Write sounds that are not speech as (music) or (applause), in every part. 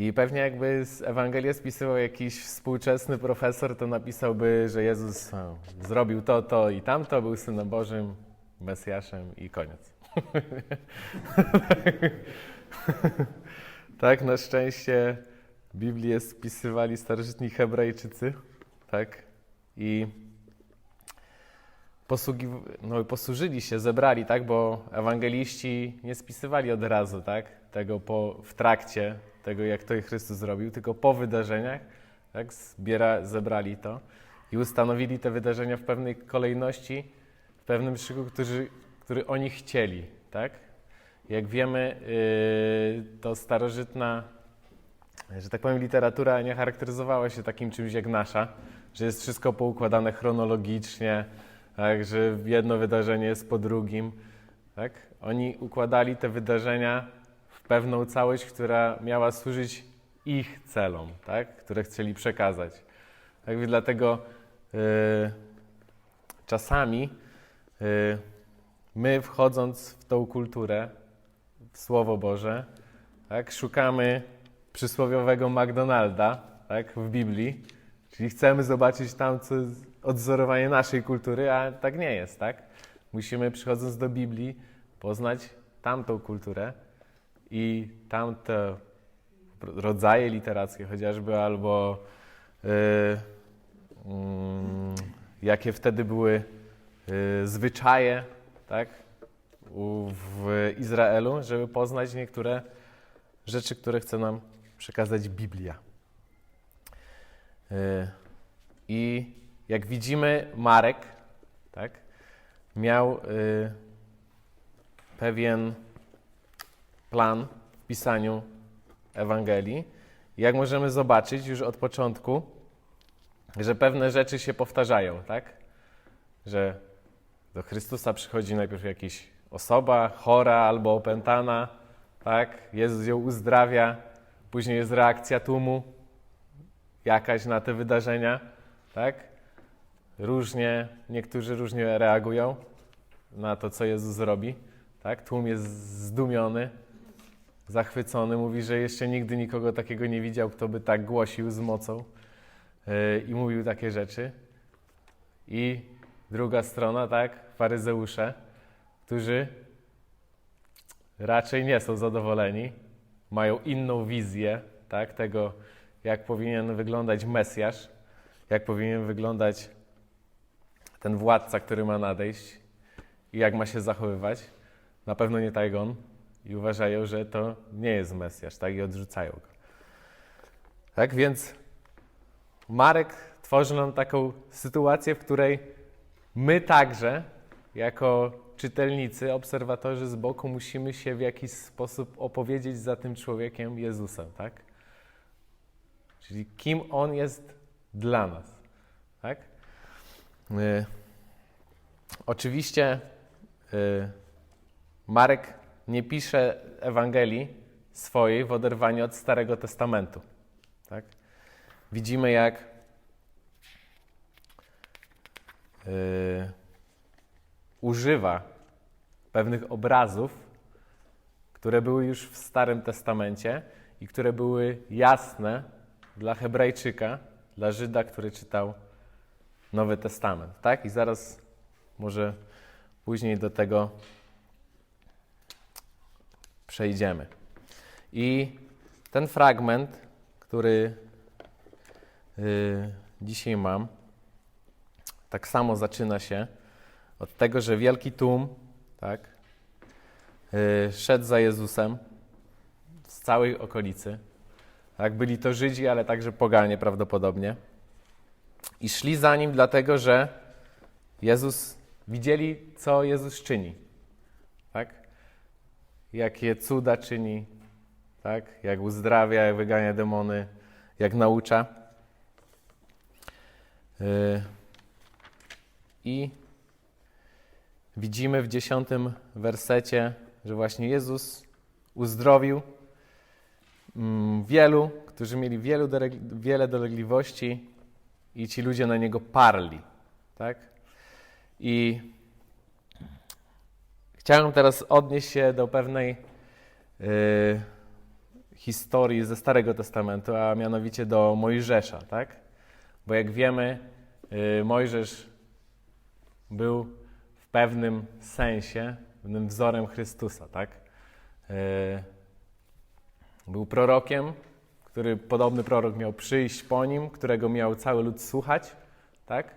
I pewnie jakby Ewangelię spisywał jakiś współczesny profesor, to napisałby, że Jezus no, zrobił to, to i tamto, był Synem Bożym, Mesjaszem i koniec. (laughs) tak, na szczęście Biblię spisywali starożytni Hebrajczycy, tak, i posługi, no, posłużyli się, zebrali, tak, bo ewangeliści nie spisywali od razu, tak, tego po, w trakcie tego, jak to Chrystus zrobił, tylko po wydarzeniach, tak, zbiera, zebrali to i ustanowili te wydarzenia w pewnej kolejności, w pewnym szyku, który, który oni chcieli, tak. Jak wiemy, yy, to starożytna, że tak powiem, literatura nie charakteryzowała się takim czymś jak nasza, że jest wszystko poukładane chronologicznie, tak, że jedno wydarzenie jest po drugim. Tak? Oni układali te wydarzenia pewną całość, która miała służyć ich celom, tak? które chcieli przekazać. Tak więc dlatego y, czasami y, my wchodząc w tą kulturę, w Słowo Boże, tak, szukamy przysłowiowego McDonalda tak, w Biblii, czyli chcemy zobaczyć tam, co odzorowanie naszej kultury, a tak nie jest, tak? Musimy przychodząc do Biblii poznać tamtą kulturę i tamte rodzaje literackie chociażby, albo yy, yy, jakie wtedy były yy, zwyczaje, tak? U, w Izraelu, żeby poznać niektóre rzeczy, które chce nam przekazać Biblia. Yy, I jak widzimy, Marek tak, miał y, pewien plan w pisaniu Ewangelii. Jak możemy zobaczyć już od początku, że pewne rzeczy się powtarzają, tak? Że do Chrystusa przychodzi najpierw jakaś osoba chora albo opętana, tak? Jezus ją uzdrawia, później jest reakcja tłumu jakaś na te wydarzenia, tak? różnie, niektórzy różnie reagują na to, co Jezus robi. Tak? Tłum jest zdumiony, zachwycony, mówi, że jeszcze nigdy nikogo takiego nie widział, kto by tak głosił z mocą yy, i mówił takie rzeczy. I druga strona, tak, faryzeusze, którzy raczej nie są zadowoleni, mają inną wizję tak, tego, jak powinien wyglądać Mesjasz, jak powinien wyglądać ten władca, który ma nadejść i jak ma się zachowywać. Na pewno nie tak on i uważają, że to nie jest Mesjasz, tak? I odrzucają go. Tak więc Marek tworzy nam taką sytuację, w której my także, jako czytelnicy, obserwatorzy z boku, musimy się w jakiś sposób opowiedzieć za tym człowiekiem Jezusem, tak? Czyli kim on jest dla nas, tak? Y, oczywiście y, Marek nie pisze Ewangelii swojej w oderwaniu od Starego Testamentu. Tak? Widzimy, jak y, używa pewnych obrazów, które były już w Starym Testamencie i które były jasne dla Hebrajczyka, dla Żyda, który czytał Nowy Testament, tak? I zaraz może później do tego przejdziemy. I ten fragment, który yy, dzisiaj mam, tak samo zaczyna się od tego, że wielki tłum, tak, yy, szedł za Jezusem z całej okolicy. Tak, byli to Żydzi, ale także poganie prawdopodobnie. I szli za nim, dlatego że Jezus widzieli, co Jezus czyni. Tak? Jakie cuda czyni, tak? jak uzdrawia, jak wygania demony, jak naucza. Yy. I widzimy w dziesiątym wersecie, że właśnie Jezus uzdrowił mm, wielu, którzy mieli wielu, wiele dolegliwości, i ci ludzie na niego parli. Tak? I chciałem teraz odnieść się do pewnej yy, historii ze Starego Testamentu, a mianowicie do Mojżesza, tak? Bo jak wiemy, y, Mojżesz był w pewnym sensie pewnym wzorem Chrystusa, tak? Y, Był prorokiem, który podobny prorok miał przyjść po nim, którego miał cały lud słuchać, tak?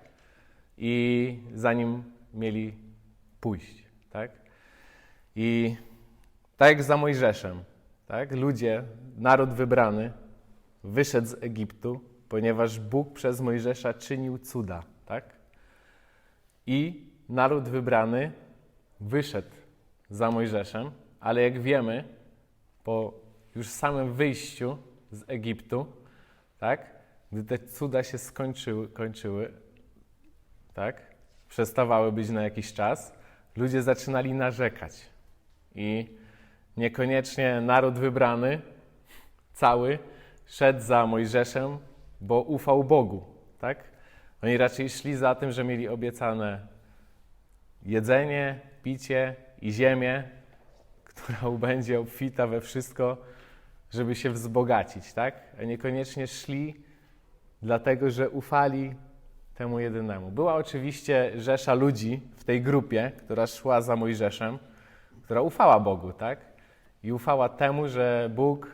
I za nim mieli pójść, tak? I tak jak za Mojżeszem, tak? Ludzie, naród wybrany, wyszedł z Egiptu, ponieważ Bóg przez Mojżesza czynił cuda, tak? I naród wybrany wyszedł za Mojżeszem, ale jak wiemy, po już samym wyjściu z Egiptu, tak? Gdy te cuda się skończyły, kończyły, tak? Przestawały być na jakiś czas, ludzie zaczynali narzekać. I niekoniecznie naród wybrany, cały, szedł za Mojżeszem, bo ufał Bogu, tak? Oni raczej szli za tym, że mieli obiecane jedzenie, picie i ziemię, (laughs) która będzie obfita we wszystko, żeby się wzbogacić, tak? A niekoniecznie szli dlatego, że ufali temu jedynemu. Była oczywiście rzesza ludzi w tej grupie, która szła za Mojżeszem, która ufała Bogu, tak? I ufała temu, że Bóg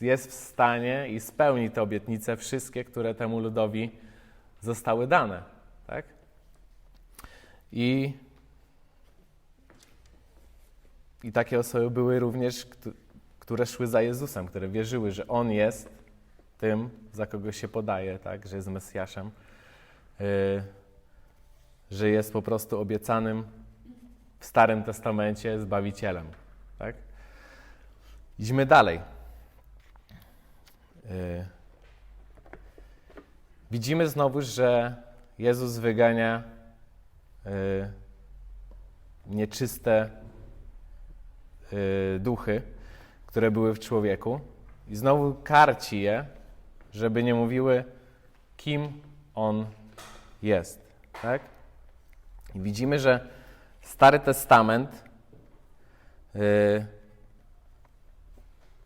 jest w stanie i spełni te obietnice wszystkie, które temu ludowi zostały dane, tak? I, i takie osoby były również, któ- które szły za Jezusem, które wierzyły, że On jest tym, za kogo się podaje, tak? że jest Mesjaszem, yy, że jest po prostu obiecanym w Starym Testamencie Zbawicielem. Tak? Idźmy dalej. Yy. Widzimy znowu, że Jezus wygania yy, nieczyste yy, duchy, które były w człowieku i znowu karci je, żeby nie mówiły, kim on jest. Tak? I widzimy, że Stary Testament yy,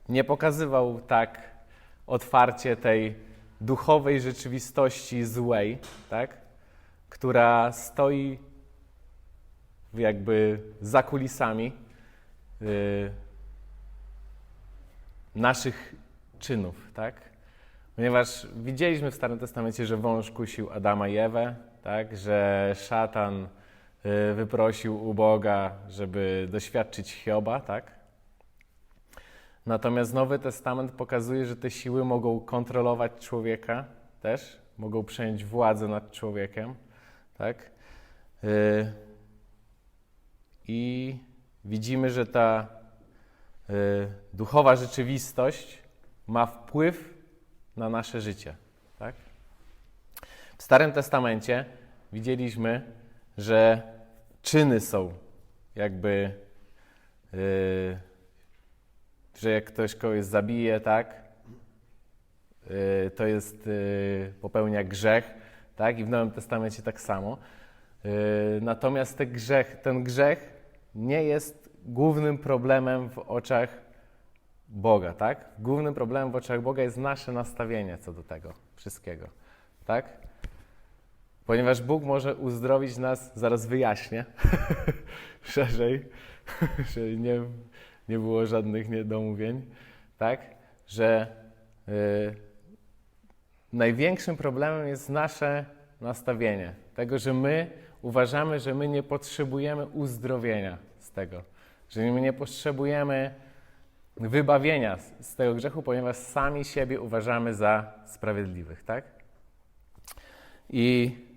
nie pokazywał tak otwarcie tej duchowej rzeczywistości złej, tak? która stoi jakby za kulisami yy, naszych czynów, tak? Ponieważ widzieliśmy w Starym Testamencie, że wąż kusił Adama i Ewę, tak? że szatan y, wyprosił u Boga, żeby doświadczyć Hioba, tak? Natomiast Nowy Testament pokazuje, że te siły mogą kontrolować człowieka też, mogą przejąć władzę nad człowiekiem, tak? Y, I widzimy, że ta y, duchowa rzeczywistość ma wpływ na nasze życie. Tak? W Starym Testamencie widzieliśmy, że czyny są jakby, y, że jak ktoś kogoś zabije, tak, y, to jest, y, popełnia grzech, tak, i w Nowym Testamencie tak samo. Y, natomiast ten grzech, ten grzech nie jest głównym problemem w oczach Boga, tak? Głównym problemem w oczach Boga jest nasze nastawienie co do tego wszystkiego, tak? Ponieważ Bóg może uzdrowić nas, zaraz wyjaśnię (laughs) szerzej, (laughs) żeby nie, nie było żadnych niedomówień, tak? Że y, największym problemem jest nasze nastawienie. Tego, że my uważamy, że my nie potrzebujemy uzdrowienia z tego. Że my nie potrzebujemy wybawienia z, tego grzechu, ponieważ sami siebie uważamy za sprawiedliwych, tak? I yy,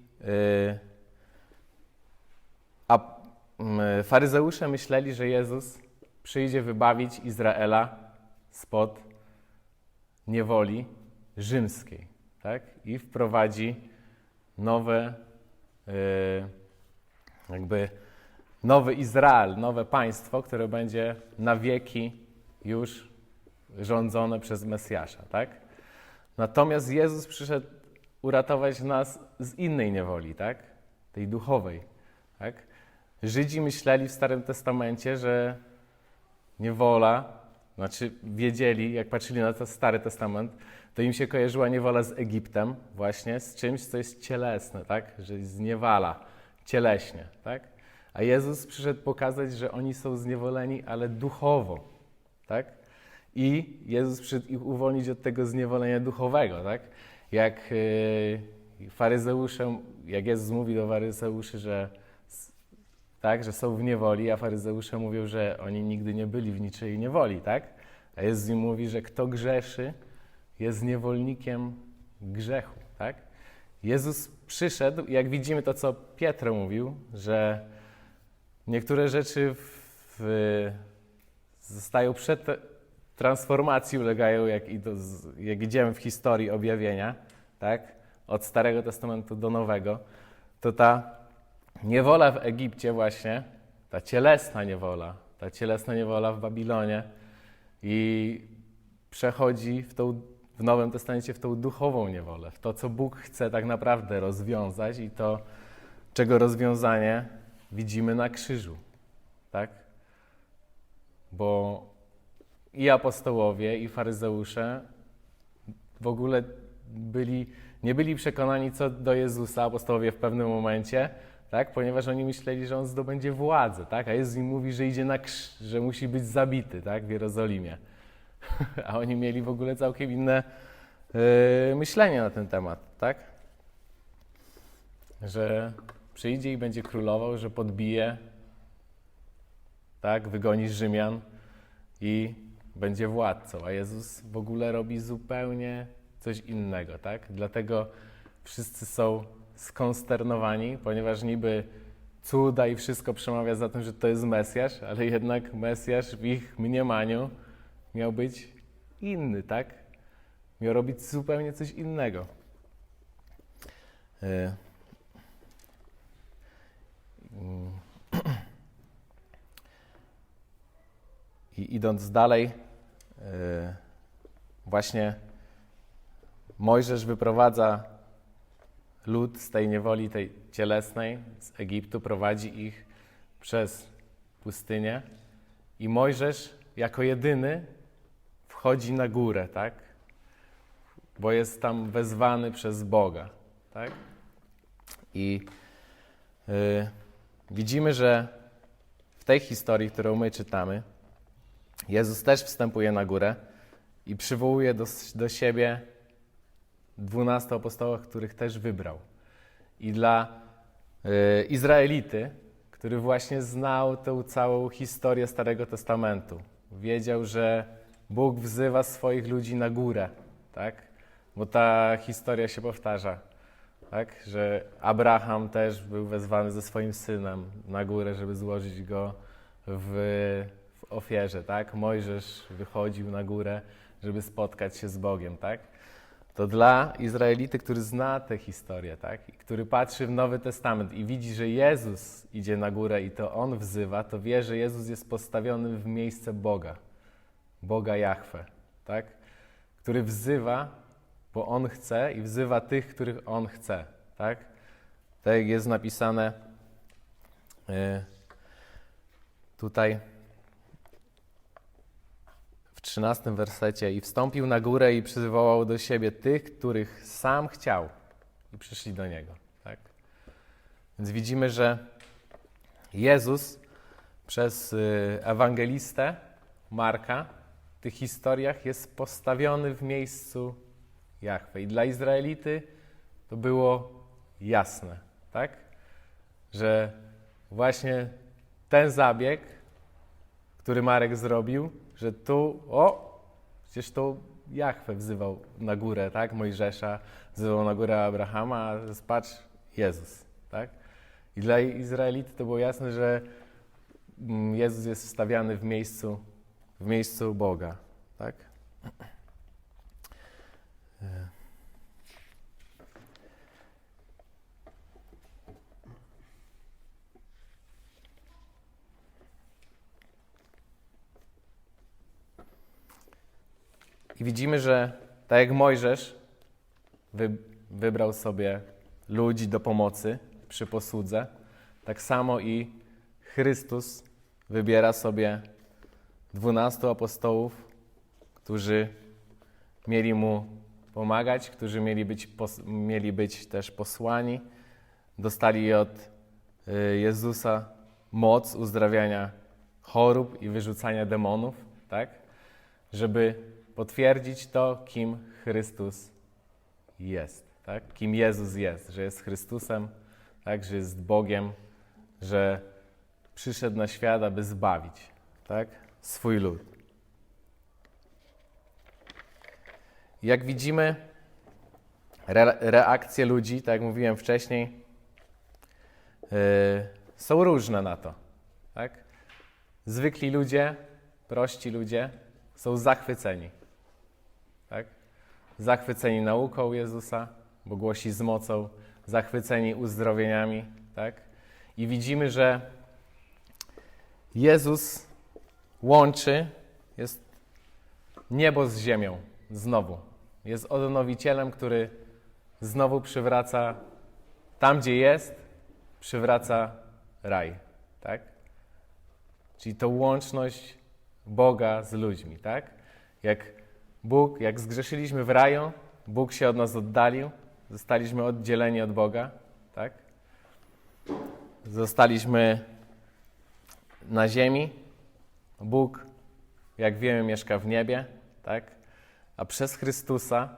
a yy, faryzeusze myśleli, że Jezus przyjdzie wybawić Izraela spod niewoli rzymskiej, tak? I wprowadzi nowe, yy, jakby nowy Izrael, nowe państwo, które będzie na wieki już rządzone przez Mesjasza, tak? Natomiast Jezus przyszedł uratować nas z innej niewoli, tak? Tej duchowej, tak? Żydzi myśleli w Starym Testamencie, że niewola znaczy wiedzieli, jak patrzyli na ten Stary Testament, to im się kojarzyła niewola z Egiptem, właśnie z czymś, co jest cielesne, tak? Że zniewala cieleśnie, tak? A Jezus przyszedł pokazać, że oni są zniewoleni, ale duchowo, tak? I Jezus przyszedł ich uwolnić od tego zniewolenia duchowego, tak? Jak yy, faryzeusze, jak Jezus mówi do faryzeuszy, że tak, że są w niewoli, a faryzeusze mówią, że oni nigdy nie byli w niczej niewoli, tak? A Jezus im mówi, że kto grzeszy, jest niewolnikiem grzechu, tak? Jezus przyszedł, jak widzimy to, co Pietro mówił, że niektóre rzeczy w, zostają przed transformacji, ulegają, jak, idą, jak idziemy w historii objawienia, tak? Od Starego Testamentu do Nowego, to ta Niewola w Egipcie właśnie, ta cielesna niewola, ta cielesna niewola w Babilonie i przechodzi w, tą, w Nowym Testamencie w tą duchową niewolę, w to, co Bóg chce tak naprawdę rozwiązać i to, czego rozwiązanie widzimy na krzyżu, tak? Bo i apostołowie, i faryzeusze w ogóle byli, nie byli przekonani co do Jezusa, apostołowie w pewnym momencie, tak? ponieważ oni myśleli, że on zdobędzie władzę, tak? a Jezus im mówi, że idzie na krzyż, że musi być zabity tak? w Jerozolimie. (laughs) a oni mieli w ogóle całkiem inne yy, myślenie na ten temat, tak? Że przyjdzie i będzie królował, że podbije, tak? wygoni Rzymian i będzie władcą, a Jezus w ogóle robi zupełnie coś innego, tak? Dlatego wszyscy są skonsternowani, ponieważ niby cuda i wszystko przemawia za tym, że to jest Mesjasz, ale jednak Mesjasz w ich mniemaniu miał być inny, tak? Miał robić zupełnie coś innego. E, (clears throat) I idąc dalej, właśnie Mojżesz wyprowadza lud z tej niewoli, tej cielesnej, z Egiptu, prowadzi ich przez pustynię i Mojżesz jako jedyny wchodzi na górę, tak? Bo jest tam wezwany przez Boga, tak? I yy, widzimy, że w tej historii, którą my czytamy, Jezus też wstępuje na górę i przywołuje do, do siebie dwunastu apostołach, których też wybrał. I dla y, Izraelity, który właśnie znał tę całą historię Starego Testamentu, wiedział, że Bóg wzywa swoich ludzi na górę, tak? Bo ta historia się powtarza, tak? Że Abraham też był wezwany ze swoim synem na górę, żeby złożyć go w, w ofierze, tak? Mojżesz wychodził na górę, żeby spotkać się z Bogiem, tak? to dla Izraelity, który zna tę historię, tak? I który patrzy w Nowy Testament i widzi, że Jezus idzie na górę i to On wzywa, to wie, że Jezus jest postawiony w miejsce Boga, Boga Jahwe, tak? Który wzywa, bo On chce i wzywa tych, których On chce, tak? Tak jak jest napisane yy, tutaj 13 wersecie i wstąpił na górę i przywołał do siebie tych, których sam chciał i przyszli do niego. Tak? Więc widzimy, że Jezus przez y, ewangelistę Marka w tych historiach jest postawiony w miejscu Jahwe. I dla Izraelity to było jasne, tak? Że właśnie ten zabieg, który Marek zrobił, że tu, o, przecież to Jachwę wzywał na górę, tak? Mojżesza wzywał na górę Abrahama, a patrz, Jezus, tak? I dla Izraelity to było jasne, że mm, Jezus jest wstawiany w miejscu, w miejscu Boga, tak? I widzimy, że tak jak Mojżesz wy, wybrał sobie ludzi do pomocy przy posłudze, tak samo i Chrystus wybiera sobie dwunastu apostołów którzy mieli mu pomagać, którzy mieli być, mieli być też posłani. Dostali od y, Jezusa moc uzdrawiania chorób i wyrzucania demonów, tak? Żeby potwierdzić to, kim Chrystus jest, tak? Kim Jezus jest, że jest Chrystusem, tak? Że jest Bogiem, że przyszedł na świat, aby zbawić, tak? Swój lud. Jak widzimy, re, reakcje ludzi, tak jak mówiłem wcześniej, yy, są różne na to. Tak? Zwykli ludzie, prości ludzie są zachwyceni. Zachwyceni nauką Jezusa, bo głosi z mocą, zachwyceni uzdrowieniami. Tak? I widzimy, że Jezus łączy, jest niebo z ziemią znowu. Jest odnowicielem, który znowu przywraca tam, gdzie jest, przywraca raj, tak? Czyli to łączność Boga z ludźmi, tak? Jak Bóg, jak zgrzeszyliśmy w raju, Bóg się od nas oddalił, zostaliśmy oddzieleni od Boga, tak? Zostaliśmy na ziemi. Bóg, jak wiemy, mieszka w niebie, tak? A przez Chrystusa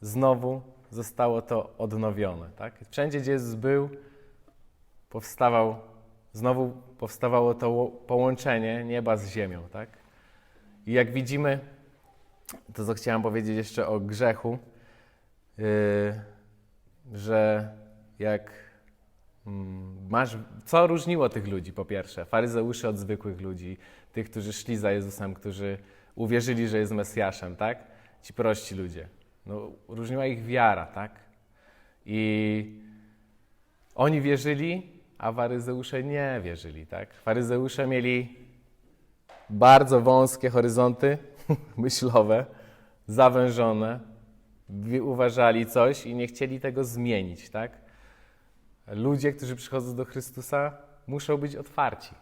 znowu zostało to odnowione, tak? Wszędzie, gdzie Jezus był, powstawał, znowu powstawało to połączenie nieba z ziemią, tak? I jak widzimy, to co chciałem powiedzieć jeszcze o grzechu, yy, że jak mm, masz, co różniło tych ludzi po pierwsze, faryzeuszy od zwykłych ludzi, tych, którzy szli za Jezusem, którzy uwierzyli, że jest Mesjaszem, tak? Ci prości ludzie. No, różniła ich wiara, tak? I oni wierzyli, a faryzeusze nie wierzyli, tak? Faryzeusze mieli bardzo wąskie horyzonty (laughs) myślowe, zawężone, uważali coś i nie chcieli tego zmienić, tak? Ludzie, którzy przychodzą do Chrystusa, muszą być otwarci,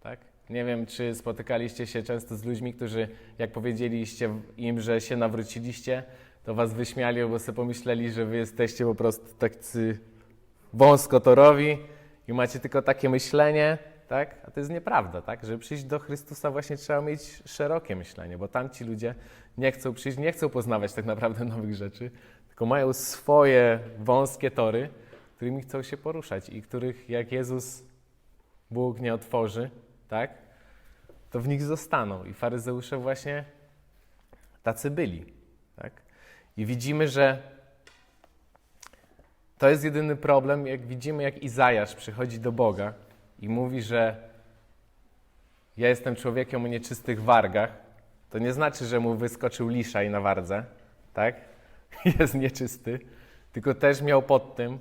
tak? Nie wiem, czy spotykaliście się często z ludźmi, którzy, jak powiedzieliście im, że się nawróciliście, to was wyśmiali, bo sobie pomyśleli, że wy jesteście po prostu tacy wąskotorowi i macie tylko takie myślenie, tak? A to jest nieprawda, tak? Żeby przyjść do Chrystusa właśnie trzeba mieć szerokie myślenie, bo tamci ludzie nie chcą przyjść, nie chcą poznawać tak naprawdę nowych rzeczy, tylko mają swoje wąskie tory, którymi chcą się poruszać i których jak Jezus Bóg nie otworzy, tak? To w nich zostaną. I faryzeusze właśnie tacy byli, tak? I widzimy, że to jest jedyny problem, jak widzimy, jak Izajasz przychodzi do Boga i mówi, że ja jestem człowiekiem o nieczystych wargach, to nie znaczy, że mu wyskoczył liszaj na wardze, tak? (laughs) Jest nieczysty, tylko też miał pod tym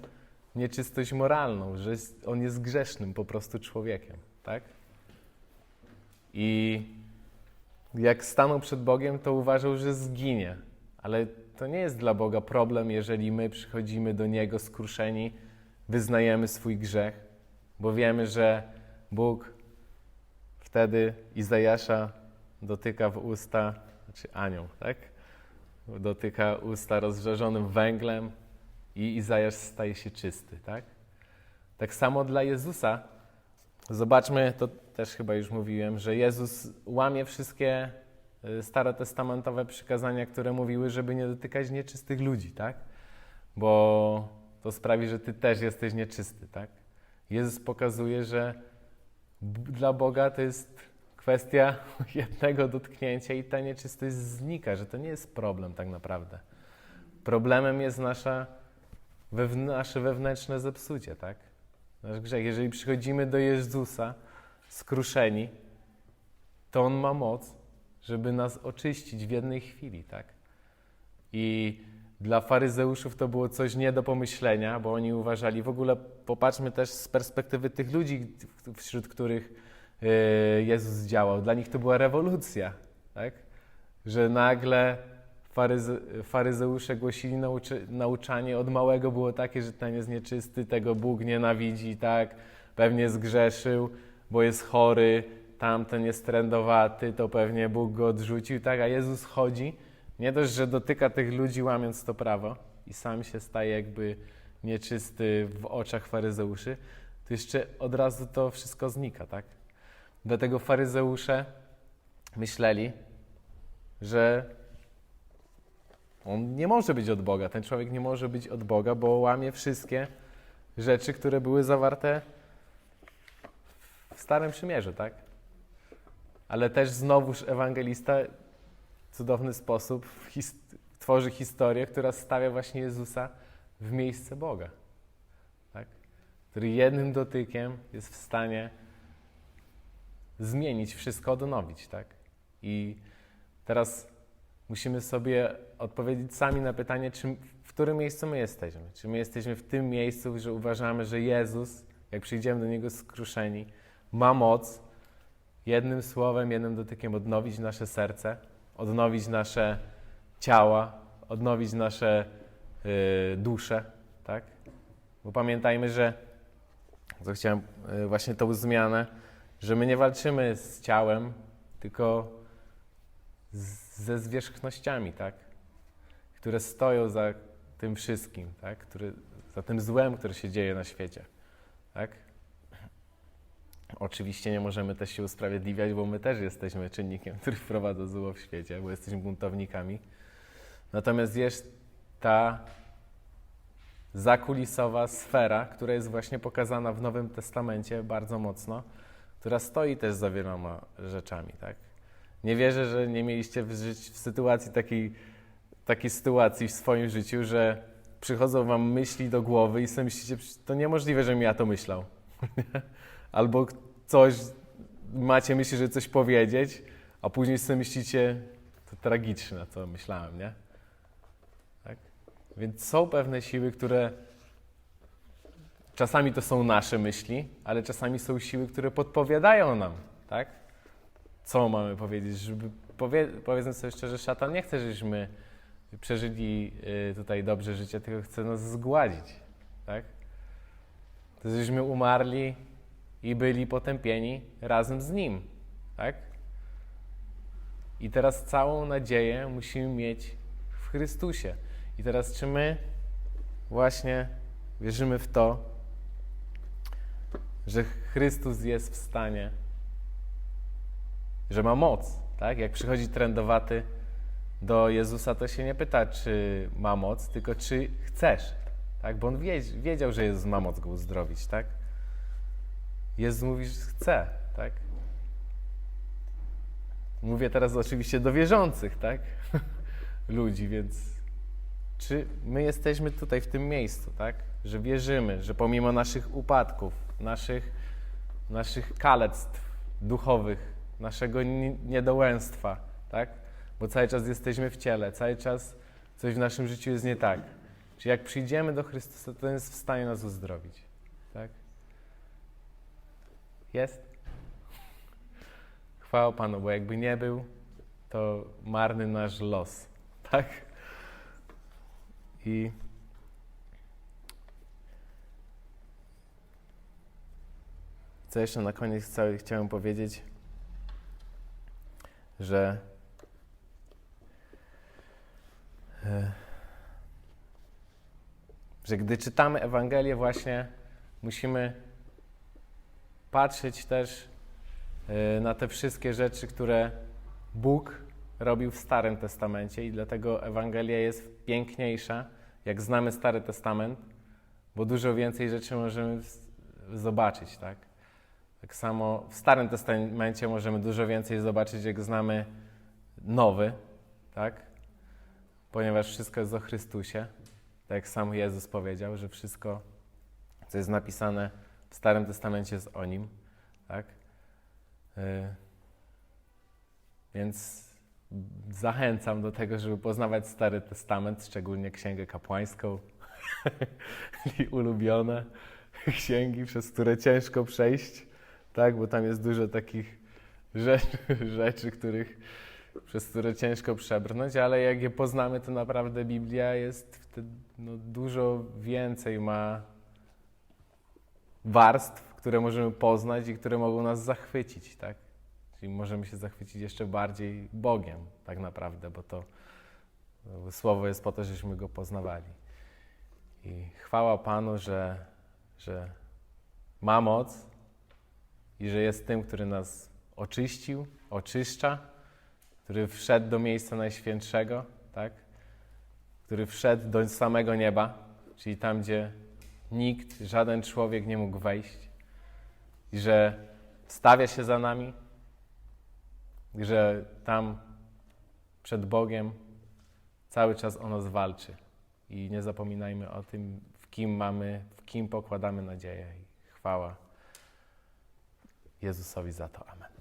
nieczystość moralną, że on jest grzesznym po prostu człowiekiem, tak? I jak stanął przed Bogiem, to uważał, że zginie. Ale to nie jest dla Boga problem, jeżeli my przychodzimy do Niego skruszeni, wyznajemy swój grzech, bo wiemy, że Bóg wtedy Izajasza dotyka w usta, znaczy anioł, tak? Dotyka usta rozżarzonym węglem i Izajasz staje się czysty, tak? Tak samo dla Jezusa. Zobaczmy, to też chyba już mówiłem, że Jezus łamie wszystkie y, starotestamentowe przykazania, które mówiły, żeby nie dotykać nieczystych ludzi, tak? Bo to sprawi, że ty też jesteś nieczysty, tak? Jezus pokazuje, że dla Boga to jest kwestia (laughs) jednego dotknięcia i ta nieczystość znika, że to nie jest problem tak naprawdę. Problemem jest nasza, nasze wewnętrzne zepsucie, tak? Nasz grzech. Jeżeli przychodzimy do Jezusa skruszeni, to On ma moc, żeby nas oczyścić w jednej chwili, tak? I dla faryzeuszów to było coś nie do pomyślenia, bo oni uważali, w ogóle popatrzmy też z perspektywy tych ludzi, wśród których e, Jezus działał. Dla nich to była rewolucja, tak? Że nagle faryze, faryzeusze głosili nauczy, nauczanie od małego było takie, że ten jest nieczysty, tego Bóg nienawidzi, tak? Pewnie zgrzeszył, bo jest chory, tamten jest trendowaty, to pewnie Bóg go odrzucił, tak? A Jezus chodzi, nie dość, że dotyka tych ludzi łamiąc to prawo i sam się staje jakby nieczysty w oczach faryzeuszy, to jeszcze od razu to wszystko znika, tak? Dlatego faryzeusze myśleli, że on nie może być od Boga, ten człowiek nie może być od Boga, bo łamie wszystkie rzeczy, które były zawarte w Starym Przymierzu, tak? Ale też znowuż ewangelista cudowny sposób his- tworzy historię, która stawia właśnie Jezusa w miejsce Boga, tak? Który jednym dotykiem jest w stanie zmienić wszystko, odnowić, tak? I teraz musimy sobie odpowiedzieć sami na pytanie, czy, w którym miejscu my jesteśmy. Czy my jesteśmy w tym miejscu, że uważamy, że Jezus, jak przyjdziemy do Niego skruszeni, ma moc jednym słowem, jednym dotykiem odnowić nasze serce, odnowić nasze ciała, odnowić nasze y, dusze, tak? Bo pamiętajmy, że, co chciałem, y, właśnie tą zmianę, że my nie walczymy z ciałem, tylko z, ze zwierzchnościami, tak? Które stoją za tym wszystkim, tak? Które, za tym złem, które się dzieje na świecie, tak? Oczywiście nie możemy też się usprawiedliwiać, bo my też jesteśmy czynnikiem, który wprowadza zło w świecie, bo jesteśmy buntownikami. Natomiast jest ta zakulisowa sfera, która jest właśnie pokazana w Nowym Testamencie bardzo mocno, która stoi też za wieloma rzeczami, tak? Nie wierzę, że nie mieliście w, w sytuacji takiej, takiej sytuacji w swoim życiu, że przychodzą wam myśli do głowy i sobie myślicie, "Przecież to niemożliwe, żebym ja to myślał. (laughs) Albo coś, macie myśli, że coś powiedzieć, a później sobie myślicie, to tragiczne, co myślałem, nie? Tak? Więc są pewne siły, które czasami to są nasze myśli, ale czasami są siły, które podpowiadają nam, tak? Co mamy powiedzieć? Żeby powie, powiedzmy sobie szczerze, szatan nie chce, żebyśmy przeżyli y, tutaj dobrze życie, tylko chce nas zgładzić, tak? To żebyśmy umarli i byli potępieni razem z Nim, tak? I teraz całą nadzieję musimy mieć w Chrystusie. I teraz czy my właśnie wierzymy w to, że Chrystus jest w stanie, że ma moc, tak? Jak przychodzi trendowaty do Jezusa, to się nie pyta, czy ma moc, tylko czy chcesz, tak? Bo on wiedz- wiedział, że Jezus ma moc go uzdrowić, tak? Jezus mówi, że chce, tak? Mówię teraz oczywiście do wierzących, tak? (laughs) Ludzi, więc czy my jesteśmy tutaj w tym miejscu, tak? Że wierzymy, że pomimo naszych upadków, naszych, naszych kalectw duchowych, naszego ni- niedołęstwa, tak? Bo cały czas jesteśmy w ciele, cały czas coś w naszym życiu jest nie tak. Czy jak przyjdziemy do Chrystusa, to On jest w stanie nas uzdrowić? Jest? Chwała Panu, bo jakby nie był, to marny nasz los, (laughs) tak? I co jeszcze na koniec cały chciałem powiedzieć, że e, że gdy czytamy Ewangelię właśnie musimy patrzeć też e, na te wszystkie rzeczy, które Bóg robił w Starym Testamencie i dlatego Ewangelia jest piękniejsza, jak znamy Stary Testament, bo dużo więcej rzeczy możemy zobaczyć, tak? Tak samo w Starym Testamencie możemy dużo więcej zobaczyć, jak znamy Nowy, tak? Ponieważ wszystko jest o Chrystusie, tak jak sam Jezus powiedział, że wszystko, co jest napisane w Starym Testamencie jest o Nim, tak? Y, Więc zachęcam do tego, żeby poznawać Stary Testament, szczególnie Księgę Kapłańską (laughs) i ulubione księgi, przez które ciężko przejść, tak? Bo tam jest dużo takich rzeczy, (laughs) rzeczy których, przez które ciężko przebrnąć, ale jak je poznamy, to naprawdę Biblia jest wtedy no, dużo więcej ma warstw, które możemy poznać i które mogą nas zachwycić, tak? Czyli możemy się zachwycić jeszcze bardziej Bogiem, tak naprawdę, bo to e, słowo jest po to, żeśmy go poznawali. I chwała Panu, że, że ma moc i że jest tym, który nas oczyścił, oczyszcza, który wszedł do miejsca najświętszego, tak? który wszedł do samego nieba, czyli tam, gdzie nikt, żaden człowiek nie mógł wejść, i że stawia się za nami, że tam przed Bogiem cały czas o nas walczy. I nie zapominajmy o tym, w kim mamy, w kim pokładamy nadzieję i chwała Jezusowi za to. Amen.